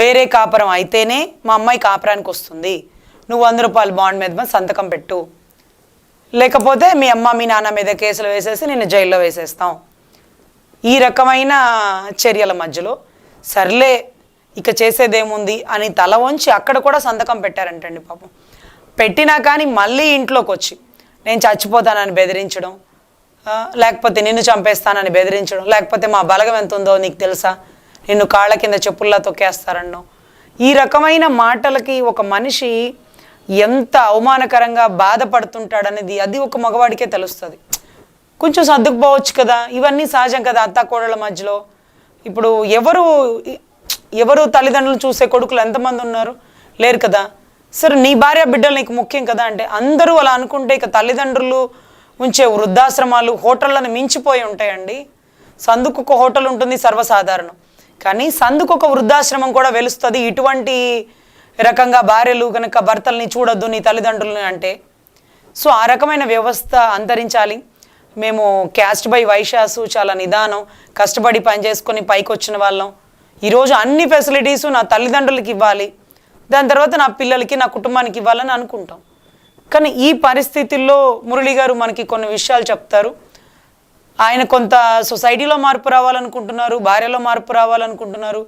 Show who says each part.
Speaker 1: వేరే కాపురం అయితేనే మా అమ్మాయి కాపురానికి వస్తుంది. నువ్వు వంద రూపాయల బాండ్ మీద సంతకం పెట్టు. లేకపోతే మీ అమ్మ మీ నాన్న మీద కేసులు వేసేసి నేను జైల్లో వేసేస్తాం. ఈ రకమైన చర్యల మధ్యలో సర్లే ఇక చేసేదేముంది అని తల వంచి అక్కడ కూడా సంతకం పెట్టారంటండి పాపం. పెట్టినా కానీ మళ్ళీ ఇంట్లోకి వచ్చి నేను చచ్చిపోతానని బెదిరించడం లేకపోతే నిన్ను చంపేస్తానని బెదిరించడం లేకపోతే మా బలగం ఎంత ఉందో నీకు తెలుసా? నిన్ను కాళ్ళ కింద చెప్పుల్లా తొక్కేస్తారన్నో. ఈ రకమైన మాటలకి ఒక మనిషి ఎంత అవమానకరంగా బాధపడుతుంటాడనేది అది ఒక మగవాడికే తెలుస్తుంది. కొంచెం సర్దుకుపోవచ్చు కదా ఇవన్నీ సహజం కదా అత్త కోడళ్ళ మధ్యలో. ఇప్పుడు ఎవరు ఎవరు తల్లిదండ్రులు చూసే కొడుకులు ఎంతమంది ఉన్నారు? లేరు కదా. సరే నీ భార్య బిడ్డలు నీకు ముఖ్యం కదా అంటే అందరూ అలా అనుకుంటే ఇక తల్లిదండ్రులు ఉంచే వృద్ధాశ్రమాలు హోటళ్ళను మించిపోయి ఉంటాయండి. సందుకు ఒక హోటల్ ఉంటుంది సర్వసాధారణం. కానీ సందుకు ఒక వృద్ధాశ్రమం కూడా వెలుస్తుంది. ఇటువంటి రకంగా భార్యలు కనుక భర్తల్ని చూడొద్దు నీ తల్లిదండ్రులని అంటే. సో ఆ రకమైన వ్యవస్థ అంతరించాలి. మేము క్యాస్ట్ బై వైశాసు చాలా నిదానం కష్టపడి పని చేసుకొని పైకి వచ్చిన వాళ్ళం. ఈరోజు అన్ని ఫెసిలిటీస్ నా తల్లిదండ్రులకి ఇవ్వాలి. దాని తర్వాత నా పిల్లలకి నా కుటుంబానికి ఇవ్వాలని అనుకుంటాం. కానీ ఈ పరిస్థితుల్లో మురళి గారు మనకి కొన్ని విషయాలు చెప్తారు. ఆయన కొంత సొసైటీలో మార్పు రావాలనుకుంటున్నారు భార్యలో మార్పు రావాలనుకుంటున్నారు.